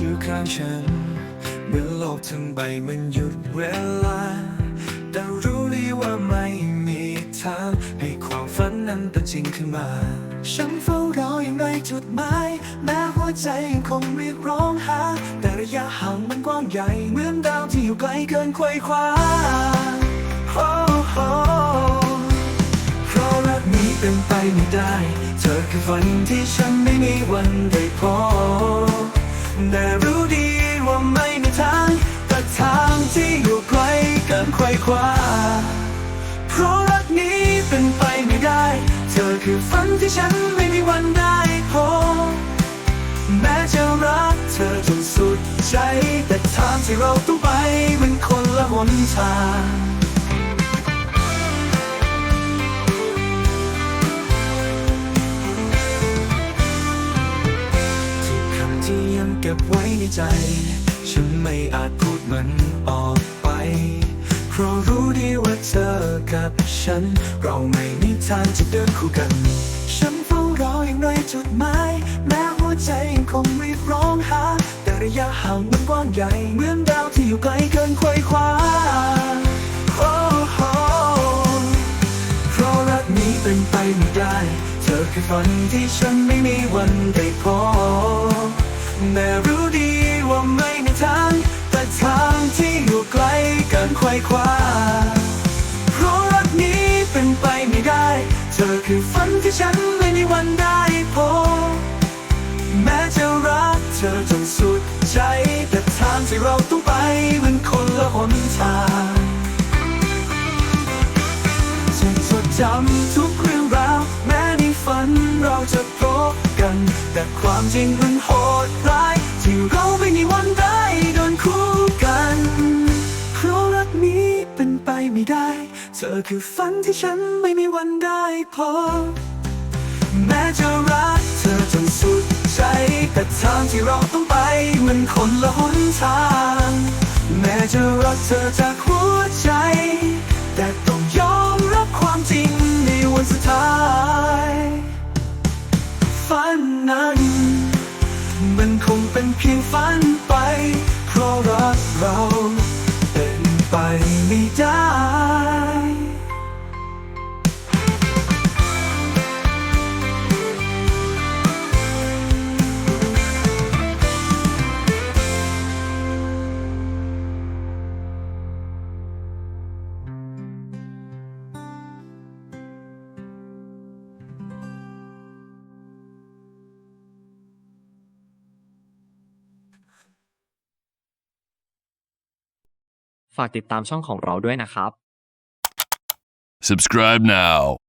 อยู่ข้างฉัน เมื่อโลกทั้งใบมันหยุดเวลา แต่รู้ดีว่าไม่มีทางให้ความฝันนั้นเป็นจริงขึ้นมา ฉันเฝ้ารออย่างไรจุดหมายแม้หัวใจยังคงเรียกร้องหา แต่ระยะห่างมันกว้างใหญ่ เหมือนดาวที่อยู่ไกลเกินไขว้คว้าโอ้โหเพราะรักนี้เป็นไปไม่ได้ เธอคือฝันที่ฉันไม่มีวันได้ แต่รู้ดีว่าไม่มีทางแต่ทางที่อยู่ไกลเกินไขว้คว้าเพราะรักนี้เป็นไปไม่ได้ เธอคือฝันที่ฉันไม่มีวันได้พบแม้จะรักเธอจนสุดใจ แต่ทางที่เราต้องไปมันคนละหนทาง เก็บไว้ในใจ ฉันไม่อาจพูดมันออกไป เพราะรู้ดีว่าเธอกับฉัน เราไม่มีทางจะเดินคู่กัน ฉันเฝ้ารออย่างไรจุดหมายแม้หัวใจยังคงรียกร้องหา แต่ระยะห่างมันกว้างใหญ่ เหมือนดาวที่อยู่ไกลเกินไขว้คว้าโอ้โหเพราะรักนี้เป็นไปไม่ได้ เธอคือฝันที่ฉันไม่มีวันได้พบ แม้รู้ดีว่าไม่มีทาง แต่ทางที่อยู่ไกลกินไขว้คว้าเพราะรักนี้เป็นไปไม่ได้ เธอคือฝันที่ฉันไม่มีวันได้พบแม้จะรักเธอจนสุดใจ แต่ทางที่เราต้องไปมันคนละหนทางฉันจดจำทุกเรื่องราวแม้ในฝันเราจะพบ กันแต่ความจริงมันโหดร้ายที่เราไม่มีวันได้เดินคู่กันเพราะรักนี้เป็นไปไม่ได้ เธอคือฝันที่ฉันไม่มีวันได้พบแม้จะรักเธอจนสุดใจแต่ทางที่เราต้องไปมันคนละหนทาง แม้จะรักเธอจากหัวใจ แต่ต้องยอมรับความจริงในวันสุดท้าย คงเป็นเพียงฝันไป ฝากติดตามช่องของเราด้วยนะครับ Subscribe now.